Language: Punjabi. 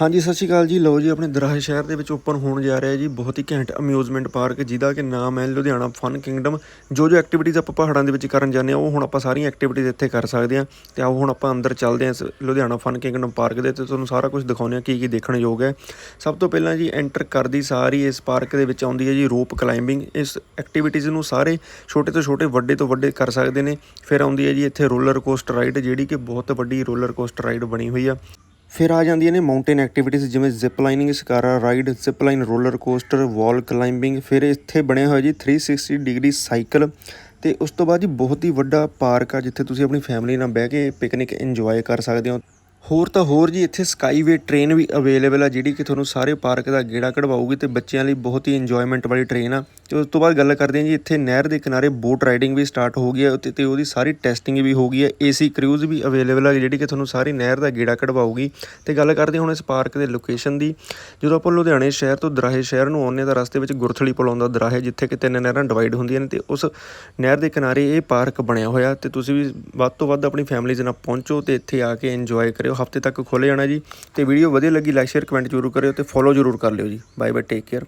ਹਾਂਜੀ, ਸਤਿ ਸ਼੍ਰੀ ਅਕਾਲ ਜੀ। ਲਓ ਜੀ, ਆਪਣੇ ਦਰਾਹੇ ਸ਼ਹਿਰ ਦੇ ਵਿੱਚ ਓਪਨ ਹੋਣ ਜਾ ਰਿਹਾ ਜੀ, ਬਹੁਤ ਹੀ ਘੈਂਟ ਅਮਿਊਜ਼ਮੈਂਟ ਪਾਰਕ, ਜਿਹਦਾ ਕਿ ਨਾਮ ਹੈ ਲੁਧਿਆਣਾ ਫਨ ਕਿੰਗਡਮ। ਜੋ ਜੋ ਐਕਟੀਵਿਟੀਜ਼ ਆਪਾਂ ਪਹਾੜਾਂ ਦੇ ਵਿੱਚ ਕਰਨ ਜਾਂਦੇ ਆ ਉਹ ਹੁਣ ਆਪਾਂ ਸਾਰੀਆਂ ਐਕਟੀਵਿਟੀਜ਼ ਇੱਥੇ ਕਰ ਸਕਦੇ ਆ ਤੇ ਆਓ ਹੁਣ ਆਪਾਂ ਅੰਦਰ ਚੱਲਦੇ ਆ ਇਸ ਲੁਧਿਆਣਾ ਫਨ ਕਿੰਗਡਮ ਪਾਰਕ ਦੇ ਤੇ ਤੁਹਾਨੂੰ ਸਾਰਾ ਕੁਝ ਦਿਖਾਉਂਦੇ ਆ ਕੀ ਕੀ ਦੇਖਣ ਯੋਗ ਹੈ। ਸਭ ਤੋਂ ਪਹਿਲਾਂ ਜੀ ਐਂਟਰ ਕਰਦੀ ਸਾਰੀ ਇਸ ਪਾਰਕ ਦੇ ਵਿੱਚ ਆਉਂਦੀ ਹੈ ਜੀ, ਰੋਪ ਕਲਾਈਮਿੰਗ ਇਸ ਐਕਟੀਵਿਟੀਜ਼ ਨੂੰ ਸਾਰੇ ਛੋਟੇ ਤੋਂ ਛੋਟੇ, ਵੱਡੇ ਤੋਂ ਵੱਡੇ ਕਰ ਸਕਦੇ ਨੇ। ਫਿਰ ਆਉਂਦੀ ਹੈ ਜੀ, ਇੱਥੇ ਰੋਲਰ ਕੋਸਟਰ ਰਾਈਡ ਜਿਹੜੀ ਕਿ ਬਹੁਤ ਵੱਡੀ ਰੋਲਰ ਕੋਸਟਰ ਰਾਈਡ ਬਣੀ ਹੋਈ ਆ। ਫਿਰ ਆ ਜਾਂਦੀਆਂ ਨੇ ਮਾਊਂਟੇਨ ਐਕਟੀਵਿਟੀਜ਼ ਜਿਵੇਂ zip lining shikara ride zip line roller coaster wall climbing ਫਿਰ ਇੱਥੇ ਬਣਿਆ ਹੋਇਆ ਜੀ 360 ਡਿਗਰੀ ਸਾਈਕਲ ਤੇ ਉਸ ਤੋਂ ਬਾਅਦ ਜੀ ਬਹੁਤ ਹੀ ਵੱਡਾ ਪਾਰਕ ਆ ਜਿੱਥੇ ਤੁਸੀਂ ਆਪਣੀ ਫੈਮਿਲੀ ਨਾਲ ਬਹਿ ਕੇ ਪਿਕਨਿਕ ਇੰਜੋਏ ਕਰ ਸਕਦੇ ਹੋ। ਹੋਰ ਤਾਂ ਹੋਰ ਜੀ, ਇੱਥੇ ਸਕਾਈਵੇ ਟ੍ਰੇਨ ਵੀ ਅਵੇਲੇਬਲ ਆ, ਜਿਹੜੀ ਕਿ ਤੁਹਾਨੂੰ ਸਾਰੇ ਪਾਰਕ ਦਾ ਗੇੜਾ ਕਢਵਾਊਗੀ ਤੇ ਬੱਚਿਆਂ ਲਈ ਬਹੁਤ ਹੀ ਇੰਜੋਇਮੈਂਟ ਵਾਲੀ ਟ੍ਰੇਨ ਆ। ਤੇ ਉਸ ਤੋਂ ਬਾਅਦ ਗੱਲ ਕਰਦੇ ਹਾਂ ਜੀ, ਇੱਥੇ ਨਹਿਰ ਦੇ ਕਿਨਾਰੇ ਬੋਟ ਰਾਈਡਿੰਗ ਵੀ ਸਟਾਰਟ ਹੋ ਗਈ ਹੈ ਤੇ ਤੇ ਉਹਦੀ ਸਾਰੀ ਟੈਸਟਿੰਗ ਵੀ ਹੋ ਗਈ ਹੈ ਏਸੀ ਕਰੂਜ਼ ਵੀ ਅਵੇਲੇਬਲ ਆ, ਜਿਹੜੀ ਕਿ ਤੁਹਾਨੂੰ ਸਾਰੀ ਨਹਿਰ ਦਾ ਗੇੜਾ ਕਢਵਾਊਗੀ। ਤੇ ਗੱਲ ਕਰਦੇ ਹਾਂ ਹੁਣ ਇਸ ਪਾਰਕ ਦੇ ਲੋਕੇਸ਼ਨ ਦੀ। ਜਦੋਂ ਆਪਾਂ ਲੁਧਿਆਣੇ ਸ਼ਹਿਰ ਤੋਂ ਦਰਾਹੇ ਸ਼ਹਿਰ ਨੂੰ ਆਉਂਦੇ ਤਾਂ ਰਸਤੇ ਵਿੱਚ ਗੁਰਥਲੀ ਪੁਲ ਆਉਂਦਾ ਦਰਾਹੇ, ਜਿੱਥੇ ਕਿ ਤਿੰਨ ਨਹਿਰਾਂ ਡਿਵਾਈਡ ਹੁੰਦੀਆਂ ਨੇ ਤੇ ਉਸ ਨਹਿਰ ਦੇ ਕਿਨਾਰੇ ਇਹ ਪਾਰਕ ਬਣਿਆ ਹੋਇਆ। ਤੇ ਤੁਸੀਂ ਵੀ ਵੱਧ ਤੋਂ ਵੱਧ ਆਪਣੀ ਫੈਮਿਲੀ ਨਾਲ ਪਹੁੰਚੋ ਤੇ ਇੱਥੇ ਆ ਕੇ ਇੰਜੋਏ ਕਰਿਓ। ਹਫ਼ਤੇ ਤੱਕ ਖੁੱਲ੍ਹ ਜਾਣਾ ਜੀ। ਤੇ ਵੀਡੀਓ ਵਧੀਆ ਲੱਗੀ ਲਾਈਕ ਸ਼ੇਅਰ ਕਮੈਂਟ ਜ਼ਰੂਰ ਕਰਿਓ ਤੇ ਫੋਲੋ ਜ਼ਰੂਰ ਕਰ ਲਿਓ ਜੀ। Bye bye take care